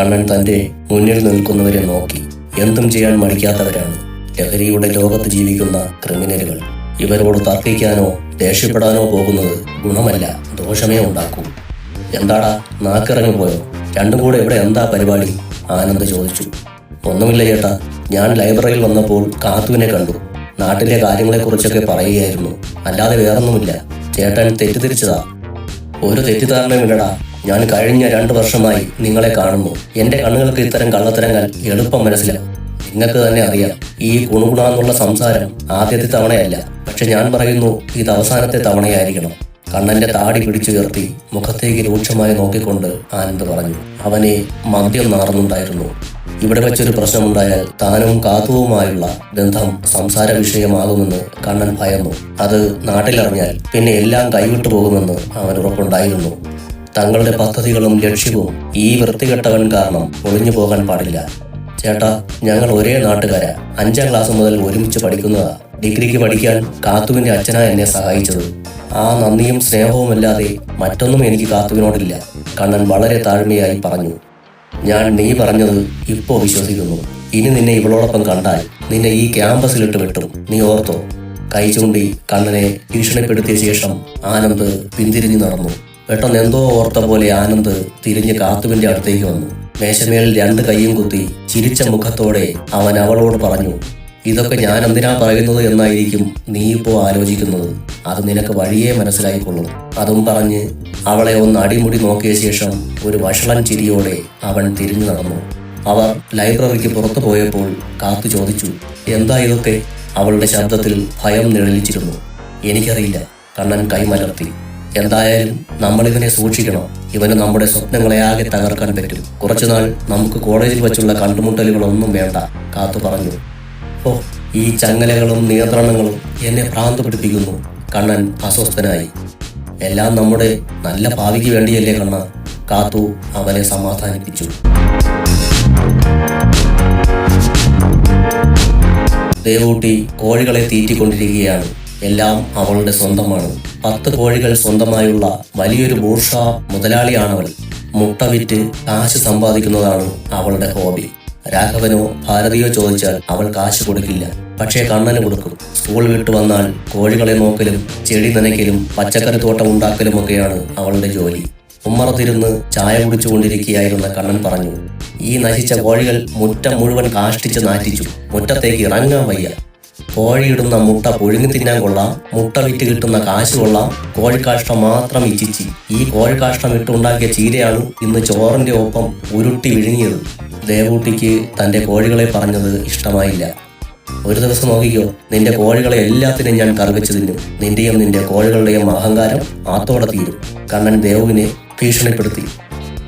കണ്ണൻ തന്റെ മുന്നിൽ നിൽക്കുന്നവരെ നോക്കി എന്തും ചെയ്യാൻ മടിക്കാത്തവരാണ് ലഹരിയുടെ ലോകത്ത് ജീവിക്കുന്ന ക്രിമിനലുകൾ. ഇവരോട് തർക്കിക്കാനോ ദേഷ്യപ്പെടാനോ പോകുന്നത് ഗുണമല്ല ദോഷമേ ഉണ്ടാക്കൂ. എന്താടാ നാക്കിറങ്ങി പോയോ? രണ്ടും കൂടെ ഇവിടെ എന്താ പരിപാടി? ആനന്ദ് ചോദിച്ചു. ഒന്നുമില്ല ചേട്ടാ ഞാൻ ലൈബ്രറിയിൽ വന്നപ്പോൾ കാത്തുവിനെ കണ്ടു. നാട്ടിലെ കാര്യങ്ങളെക്കുറിച്ചൊക്കെ പറയുകയായിരുന്നു. അല്ലാതെ വേറൊന്നുമില്ല. ചേട്ടൻ തെറ്റിദ്ധരിച്ചതാ. ഒരു തെറ്റിദ്ധാരണയുമില്ലടാ ഞാൻ കഴിഞ്ഞ രണ്ട് വർഷമായി നിങ്ങളെ കാണുന്നു. എന്റെ കണ്ണുകൾക്ക് ഇത്തരം കള്ളത്തരങ്ങൾ എളുപ്പം മനസ്സിലാവും. നിങ്ങൾക്ക് തന്നെ അറിയാം ഈ കുണുകുണാന്നുള്ള സംസാരം ആദ്യത്തെ തവണയല്ല. പക്ഷെ ഞാൻ പറയുന്നു ഇത് അവസാനത്തെ തവണയായിരിക്കണം. കണ്ണന്റെ താടി പിടിച്ചുയർത്തി മുഖത്തേക്ക് രൂക്ഷമായി നോക്കിക്കൊണ്ട് ആനന്ദ് പറഞ്ഞു അവനെ മദ്യം നാറുന്നുണ്ടായിരുന്നു. ഇവിടെ വെച്ചൊരു പ്രശ്നമുണ്ടായാൽ താനും കാത്തുവുമായുള്ള ബന്ധം സംസാര വിഷയമാകുമെന്ന് കണ്ണൻ ഭയന്നു. അത് നാട്ടിലറിഞ്ഞാൽ പിന്നെ എല്ലാം കൈവിട്ടു പോകുമെന്ന് അവൻ ഉറപ്പുണ്ടായിരുന്നു. തങ്ങളുടെ പദ്ധതികളും ലക്ഷ്യവും ഈ വൃത്തികെട്ടവൻ കാരണം ഒളിഞ്ഞു പോകാൻ പാടില്ല. ചേട്ടാ ഞങ്ങൾ ഒരേ നാട്ടുകാരാ. അഞ്ചാം ക്ലാസ് മുതൽ ഒരുമിച്ച് പഠിക്കുന്നതാ. ഡിഗ്രിക്ക് പഠിക്കാൻ കാത്തുവിന്റെ അച്ഛനാ എന്നെ സഹായിച്ചത്. ആ നന്ദിയും സ്നേഹവുമല്ലാതെ മറ്റൊന്നും എനിക്ക് കാത്തുവിനോടില്ല കണ്ണൻ വളരെ താഴ്മയായി പറഞ്ഞു. ഞാൻ നീ പറഞ്ഞത് ഇപ്പോ വിശ്വസിക്കുന്നു. ഇനി നിന്നെ ഇവളോടൊപ്പം കണ്ടാൽ നിന്നെ ഈ ക്യാമ്പസിലിട്ട് വെട്ടും. നീ ഓർത്തോ? കൈ ചൂണ്ടി കണ്ണനെ ഭീഷണിപ്പെടുത്തിയ ശേഷം ആനന്ദ് പിന്തിരിഞ്ഞു നടന്നു. പെട്ടെന്ന് എന്തോ ഓർത്ത പോലെ ആനന്ദ് തിരിഞ്ഞ് കാത്തുവിന്റെ അടുത്തേക്ക് വന്നു. മേശമേൽ രണ്ട് കൈയും കുത്തി ചിരിച്ച മുഖത്തോടെ അവൻ അവളോട് പറഞ്ഞു ഇതൊക്കെ ഞാൻ എന്തിനാ പറയുന്നത് എന്നായിരിക്കും നീ ഇപ്പോ ആലോചിക്കുന്നത്. അത് നിനക്ക് വഴിയേ മനസ്സിലായിക്കൊള്ളും. അതും പറഞ്ഞ് അവളെ ഒന്ന് അടിമുടി നോക്കിയ ശേഷം ഒരു വഷളൻ ചിരിയോടെ അവൻ തിരിഞ്ഞു നടന്നു. അവർ ലൈബ്രറിക്ക് പുറത്തു പോയപ്പോൾ കാത്തു ചോദിച്ചു എന്താ ഇതൊക്കെ? അവളുടെ ശബ്ദത്തിൽ ഭയം നിഴലിച്ചിരുന്നു. എനിക്കറിയില്ല കണ്ണൻ കൈമലർത്തി. എന്തായാലും നമ്മൾ ഇവനെ സൂക്ഷിക്കണം. ഇവന് നമ്മുടെ സ്വപ്നങ്ങളെ ആകെ തകർക്കാൻ പറ്റും. കുറച്ചുനാൾ നമുക്ക് കോളേജിൽ വെച്ചുള്ള കണ്ടുമുട്ടലുകളൊന്നും വേണ്ട കാത്തു പറഞ്ഞു. ഓ ഈ ചങ്ങലകളും നിയന്ത്രണങ്ങളും എന്നെ ഭ്രാന്ത് പിടിപ്പിക്കുന്നു കണ്ണൻ അസ്വസ്ഥനായി. എല്ലാം നമ്മുടെ നല്ല ഭാവിക്ക് വേണ്ടിയല്ലേ കണ്ണ? കാത്തു അവനെ സമാധാനിപ്പിച്ചു. ദേവൂട്ടി കോഴികളെ തീറ്റിക്കൊണ്ടിരിക്കുകയാണ്. എല്ലാം അവളുടെ സ്വന്തമാണ്. പത്ത് കോഴികൾ സ്വന്തമായുള്ള വലിയൊരു ബൂർഷ മുതലാളിയാണവൾ. മുട്ട വിറ്റ് കാശ് സമ്പാദിക്കുന്നതാണ് അവളുടെ ഹോബി. രാഘവനോ ഭാരതിയോ ചോദിച്ചാൽ അവൾ കാശ് കൊടുക്കില്ല. പക്ഷേ കണ്ണന് കൊടുക്കും. സ്കൂൾ വിട്ടു വന്നാൽ കോഴികളെ നോക്കലും ചെടി നനയ്ക്കലും പച്ചക്കറി തോട്ടം ഉണ്ടാക്കലും ഒക്കെയാണ് അവളുടെ ജോലി. ഉമ്മറത്തിരുന്ന് ചായ കുടിച്ചുകൊണ്ടിരിക്കുകയായിരുന്ന കണ്ണൻ പറഞ്ഞു ഈ നശിച്ച കോഴികൾ മുറ്റം മുഴുവൻ കാഷ്ടിച്ച് നാറ്റിച്ചു. മുറ്റത്തേക്ക് ഇറങ്ങാൻ വയ്യ. കോഴിയിടുന്ന മുട്ട പുഴുങ്ങി തിന്നാൻ കൊള്ളാം. മുട്ട വിറ്റ് കിട്ടുന്ന കാശ് കൊള്ളാം. കോഴിക്കാഷ്ടം മാത്രം ഇച്ചിച്ചി ഈ കോഴിക്കാഷ്ടം ഇട്ടുണ്ടാക്കിയ ചീരയാണ് ഇന്ന് ചോറിന്റെ ഒപ്പം ഉരുട്ടി വിഴുങ്ങിയത്. ദേവൂട്ടിക്ക് തന്റെ കോഴികളെ പറഞ്ഞത് ഇഷ്ടമായില്ല. ഒരു ദിവസം നോക്കിക്കോ നിന്റെ കോഴികളെ എല്ലാത്തിനും ഞാൻ കറുവച്ച് തിന്നും. നിന്റെയും നിന്റെ കോഴികളുടെയും അഹങ്കാരം ആത്തോടെ തീരും. കണ്ണൻ ദേവുവിനെ ഭീഷണിപ്പെടുത്തി.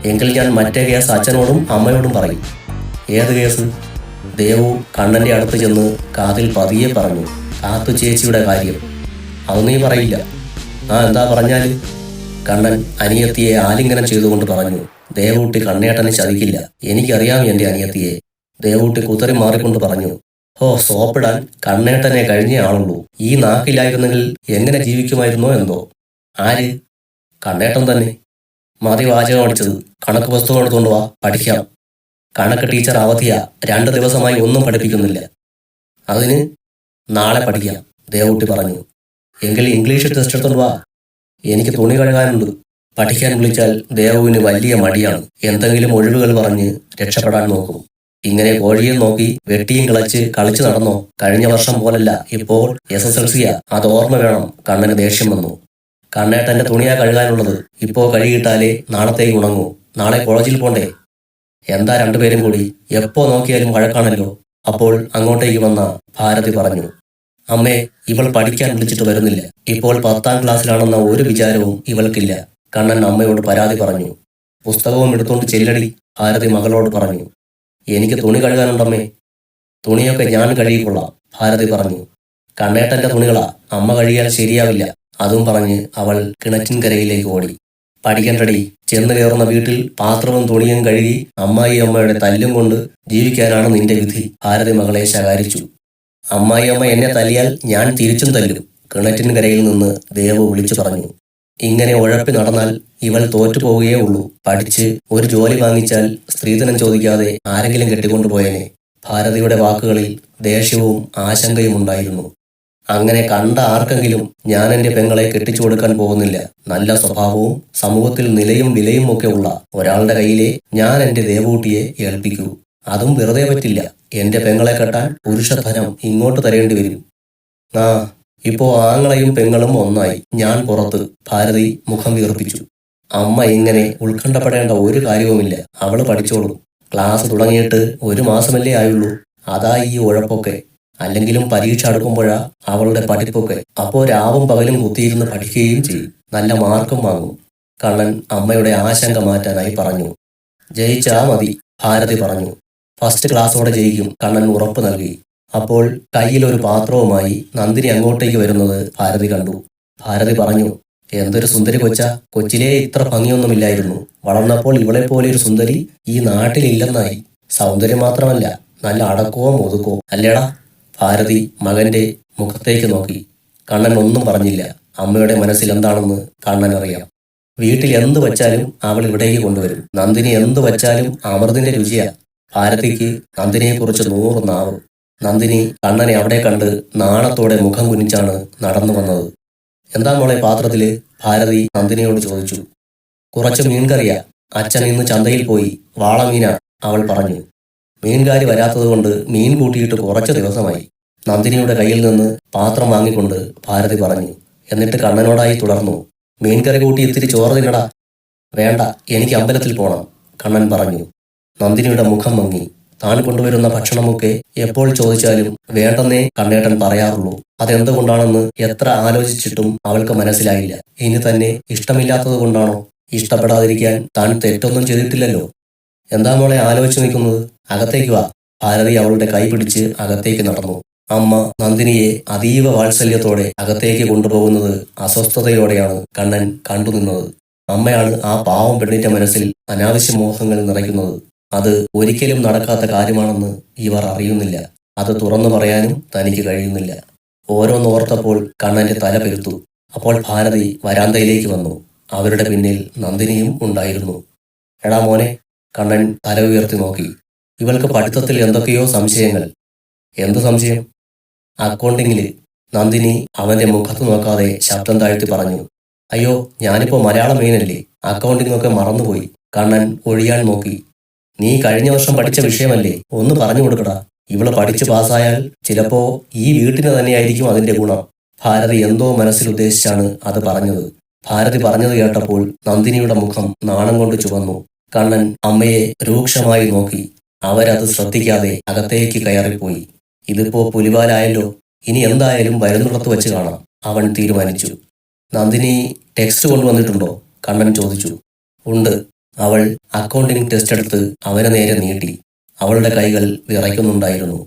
എങ്കിൽ ഞാൻ മറ്റേ കേസ് അച്ഛനോടും അമ്മയോടും പറയും. ഏത് കേസ്? ദേവു കണ്ണന്റെ അടുത്ത് ചെന്ന് കാതിൽ പതിയെ പറഞ്ഞു കാത്തു ചേച്ചിയുടെ കാര്യം. അതൊന്നും പറയില്ല. ആ എന്താ പറഞ്ഞാൽ കണ്ണൻ അനിയത്തിയെ ആലിംഗനം ചെയ്തുകൊണ്ട് പറഞ്ഞു ദേവൂട്ടി കണ്ണേട്ടനെ ചതിക്കില്ല. എനിക്കറിയാം എന്റെ അനിയത്തിയെ. ദേവൂട്ടി കുത്തറി മാറിക്കൊണ്ട് പറഞ്ഞു ഹോ സോപ്പിടാൻ കണ്ണേട്ടനെ കഴിഞ്ഞേ ആളുള്ളൂ. ഈ നാക്കിലായിരുന്നെങ്കിൽ എങ്ങനെ ജീവിക്കുമായിരുന്നോ എന്തോ? ആര്? കണ്ണേട്ടൻ തന്നെ. മതി വാചകം അടിച്ചത്. കണക്ക് പുസ്തകം എടുത്തുകൊണ്ട് വാ പഠിക്കാം. കണക്ക് ടീച്ചർ അവധിയ. രണ്ട് ദിവസമായി ഒന്നും പഠിപ്പിക്കുന്നില്ല. അതിന് നാളെ പഠിക്കാം ദേവുട്ടി പറഞ്ഞു. എങ്കിൽ ഇംഗ്ലീഷ് ടെസ്റ്റ് എടുത്തോണ്ട് വാ. എനിക്ക് തുണി കഴുകാനുണ്ട്. പഠിക്കാൻ വിളിച്ചാൽ ദേവുവിന് വലിയ മടിയാണ്. എന്തെങ്കിലും ഒഴിവുകൾ പറഞ്ഞ് രക്ഷപ്പെടാൻ നോക്കും. ഇങ്ങനെ കോഴിയെ നോക്കി വെട്ടിയും കിളച്ച് കളിച്ചു നടന്നോ? കഴിഞ്ഞ വർഷം പോലല്ല ഇപ്പോൾ എസ് എസ് എൽ സിയാ. അത് ഓർമ്മ വേണം. കണ്ണന് ദേഷ്യം വന്നു. കണ്ണേട്ടന്റെ തുണിയാ കഴുകാനുള്ളത്. ഇപ്പോ കഴുകിയിട്ടാലേ നാളത്തേക്ക് ഉണങ്ങൂ. നാളെ കോളേജിൽ പോണ്ടേ? എന്താ രണ്ടുപേരും കൂടി? എപ്പോ നോക്കിയാലും വഴക്കാണല്ലോ. അപ്പോൾ അങ്ങോട്ടേക്ക് വന്ന ഭാരതി പറഞ്ഞു അമ്മേ ഇവൾ പഠിക്കാൻ വിളിച്ചിട്ട് വരുന്നില്ല. ഇപ്പോൾ പത്താം ക്ലാസ്സിലാണെന്ന ഒരു വിചാരവും ഇവൾക്കില്ല. കണ്ണൻ അമ്മയോട് പരാതി പറഞ്ഞു പുസ്തകവും എടുത്തുകൊണ്ട് ചെല്ലടി ഭാരതി മകളോട് പറഞ്ഞു. എനിക്ക് തുണി കഴുകാനുണ്ടമ്മേ. തുണിയൊക്കെ ഞാൻ കഴുകിക്കൊള്ളാം ഭാരതി പറഞ്ഞു. കണ്ണേട്ടന്റെ തുണികളാ. അമ്മ കഴിയാൻ ശരിയാവില്ല അതും പറഞ്ഞ് അവൾ കിണറ്റിൻകരയിലേക്ക് ഓടി. പഠിക്കാൻ റെഡി ചെന്ന് കയറുന്ന വീട്ടിൽ പാത്രവും തുണിയും കഴുകി അമ്മായി അമ്മയുടെ തല്ലും കൊണ്ട് ജീവിക്കാനാണ് നിന്റെ വിധി. ഭാരതി മകളെ ശകാരിച്ചു. അമ്മായി അമ്മ എന്നെ തല്ലിയാൽ ഞാൻ തിരിച്ചും തല്ലും. കിണറ്റിൻകരയിൽ നിന്ന് ദേവ് വിളിച്ചു പറഞ്ഞു. ഇങ്ങനെ ഉഴപ്പി നടന്നാൽ ഇവൾ തോറ്റുപോവുകയേ ഉള്ളൂ. പഠിച്ച് ഒരു ജോലി വാങ്ങിച്ചാൽ സ്ത്രീധനം ചോദിക്കാതെ ആരെങ്കിലും കെട്ടിക്കൊണ്ടുപോയനെ. ഭാരതിയുടെ വാക്കുകളിൽ ദേഷ്യവും ആശങ്കയും ഉണ്ടായിരുന്നു. അങ്ങനെ കണ്ട ആർക്കെങ്കിലും ഞാൻ എന്റെ പെങ്ങളെ കെട്ടിച്ചു കൊടുക്കാൻ പോകുന്നില്ല. നല്ല സ്വഭാവവും സമൂഹത്തിൽ നിലയും വിലയും ഒക്കെ ഉള്ള ഒരാളുടെ കയ്യിലെ ഞാൻ എന്റെ ദേവൂട്ടിയെ ഏൽപ്പിക്കൂ. അതും വെറുതെ പറ്റില്ല. എന്റെ പെങ്ങളെ കെട്ടാൻ പുരുഷധനം ഇങ്ങോട്ട് തരേണ്ടി വരും. ആ ഇപ്പോ ആങ്ങളെയും പെങ്ങളും ഒന്നായി. ഞാൻ പുറത്ത് ഭാരതി മുഖം വീർപ്പിച്ചു. അമ്മ ഇങ്ങനെ ഉത്കണ്ഠപ്പെടേണ്ട ഒരു കാര്യവുമില്ല. അവൾ പഠിച്ചോളും. ക്ലാസ് തുടങ്ങിയിട്ട് ഒരു മാസമല്ലേ ആയുള്ളൂ. അതാ ഈ ഉഴപ്പൊക്കെ. അല്ലെങ്കിലും പരീക്ഷ അടുക്കുമ്പോഴാ അവളുടെ പഠിപ്പൊക്കെ. അപ്പോ രാവും പകലും കുത്തിയിരുന്ന് പഠിക്കുകയും ചെയ്യും. നല്ല മാർക്കും വാങ്ങും. കണ്ണൻ അമ്മയുടെ ആശങ്ക മാറ്റാനായി പറഞ്ഞു. ജയിച്ചാ മതി ഭാരതി പറഞ്ഞു. ഫസ്റ്റ് ക്ലാസ്സോടെ ജയിക്കും കണ്ണൻ ഉറപ്പ് നൽകി. അപ്പോൾ കയ്യിലൊരു പാത്രവുമായി നന്ദിനി അങ്ങോട്ടേക്ക് വരുന്നത് ഭാരതി കണ്ടു. ഭാരതി പറഞ്ഞു എന്തൊരു സുന്ദരി കൊച്ച. കൊച്ചിലേ ഇത്ര ഭംഗിയൊന്നുമില്ലായിരുന്നു. വളർന്നപ്പോൾ ഇവളെ പോലെ ഒരു സുന്ദരി ഈ നാട്ടിലില്ലെന്നായി. സൗന്ദര്യം മാത്രമല്ല നല്ല അടക്കവും ഒതുക്കവും. അല്ലേടാ? ഭാരതി മകന്റെ മുഖത്തേക്ക് നോക്കി. കണ്ണൻ ഒന്നും പറഞ്ഞില്ല. അമ്മയുടെ മനസ്സിൽ എന്താണെന്ന് കണ്ണൻ അറിയാം. വീട്ടിൽ എന്തു വച്ചാലും അവൾ ഇവിടേക്ക് കൊണ്ടുവരും. നന്ദിനി എന്തു വച്ചാലും അമൃതിന്റെ രുചിയാ. ഭാരതിക്ക് നന്ദിനിയെ കുറിച്ച് നൂറ് നാവ്. നന്ദിനി കണ്ണനെ അവിടെ കണ്ട് നാണത്തോടെ മുഖം കുനിച്ചാണ് നടന്നു വന്നത്. എന്താ മോളെ പാത്രത്തിൽ? ഭാരതി നന്ദിനിയോട് ചോദിച്ചു. കുറച്ച് മീൻകറിയാ. അച്ഛൻ ഇന്ന് ചന്തയിൽ പോയി. വാളമീന അവൾ പറഞ്ഞു. മീൻകാരി വരാത്തത് കൊണ്ട് മീൻ കൂട്ടിയിട്ട് കുറച്ച് ദിവസമായി. നന്ദിനിയുടെ കയ്യിൽ നിന്ന് പാത്രം വാങ്ങിക്കൊണ്ട് ഭാരതി പറഞ്ഞു. എന്നിട്ട് കണ്ണനോടായി തുടർന്നു. മീൻകറി കൂട്ടി ഇത്തിരി ചോറ് തിന്നടാ. വേണ്ട എനിക്ക് അമ്പലത്തിൽ പോണം കണ്ണൻ പറഞ്ഞു. നന്ദിനിയുടെ മുഖം മങ്ങി. താൻ കൊണ്ടുവരുന്ന ഭക്ഷണമൊക്കെ എപ്പോൾ ചോദിച്ചാലും വേണ്ടെന്നേ കണ്ണേട്ടൻ പറയാറുള്ളൂ. അതെന്തുകൊണ്ടാണെന്ന് എത്ര ആലോചിച്ചിട്ടും അവൾക്ക് മനസ്സിലായില്ല. ഇനി തന്നെ ഇഷ്ടമില്ലാത്തത് കൊണ്ടാണോ? ഇഷ്ടപ്പെടാതിരിക്കാൻ താൻ തെറ്റൊന്നും ചെയ്തിട്ടില്ലല്ലോ. എന്താ മോളെ ആലോചിച്ച് നിൽക്കുന്നത്? അകത്തേക്ക് വാ. ഭാരതി അവളുടെ കൈ പിടിച്ച് അകത്തേക്ക് നടന്നു. അമ്മ നന്ദിനിയെ അതീവ വാത്സല്യത്തോടെ അകത്തേക്ക് കൊണ്ടുപോകുന്നത് അസ്വസ്ഥതയോടെയാണ് കണ്ണൻ കണ്ടുനിന്നത്. അമ്മയാണ് ആ പാവം പെണ്ണിന്റെ മനസ്സിൽ അനാവശ്യ മോഹങ്ങൾ നിറയ്ക്കുന്നത്. അത് ഒരിക്കലും നടക്കാത്ത കാര്യമാണെന്ന് ഇവർ അറിയുന്നില്ല. അത് തുറന്നു പറയാനും തനിക്ക് കഴിയുന്നില്ല. ഓരോന്നോർത്തപ്പോൾ കണ്ണന്റെ തല പെരുത്തു. അപ്പോൾ ഭാരതി വരാന്തയിലേക്ക് വന്നു. അവരുടെ പിന്നിൽ നന്ദിനിയും ഉണ്ടായിരുന്നു. എടാ മോനെ കണ്ണൻ തല ഉയർത്തി നോക്കി. ഇവൾക്ക് പഠിത്തത്തിൽ എന്തൊക്കെയോ സംശയങ്ങൾ. എന്ത് സംശയം? അക്കൗണ്ടിങ്ങിൽ നന്ദിനി അവന്റെ മുഖത്ത് നോക്കാതെ ശബ്ദം താഴ്ത്തി പറഞ്ഞു അയ്യോ ഞാനിപ്പോ മലയാളം മെയിനല്ലേ അക്കൗണ്ടിംഗ് ഒക്കെ മറന്നുപോയി. കണ്ണൻ ഒഴിയാൻ നോക്കി. നീ കഴിഞ്ഞ വർഷം പഠിച്ച വിഷയമല്ലേ? ഒന്ന് പറഞ്ഞു കൊടുക്കടാ. ഇവൾ പഠിച്ചു പാസ്സായാൽ ചിലപ്പോ ഈ വീട്ടിന് തന്നെയായിരിക്കും അതിന്റെ ഗുണം. ഭാരതി എന്തോ മനസ്സിൽ ഉദ്ദേശിച്ചാണ് അത് പറഞ്ഞത്. ഭാരതി പറഞ്ഞത് കേട്ടപ്പോൾ നന്ദിനിയുടെ മുഖം നാണം കൊണ്ട് ചുവന്നു. കണ്ണൻ അമ്മയെ രൂക്ഷമായി നോക്കി. അവരത് ശ്രദ്ധിക്കാതെ അകത്തേക്ക് കയറിപ്പോയി. ഇതിപ്പോ പുലിവാലായല്ലോ. ഇനി എന്തായാലും വരുന്നിടത്ത് വെച്ച് കാണാം. അവൻ തീരുമാനിച്ചു. നന്ദിനി ടെക്സ്റ്റ് കൊണ്ടുവന്നിട്ടുണ്ടോ? കണ്ണൻ ചോദിച്ചു. ഉണ്ട്. അവൾ അക്കൗണ്ടിംഗ് ടെസ്റ്റ് എടുത്ത് അവനെ നേരെ നീട്ടി. അവളുടെ കൈകൾ വിറയ്ക്കുന്നുണ്ടായിരുന്നു.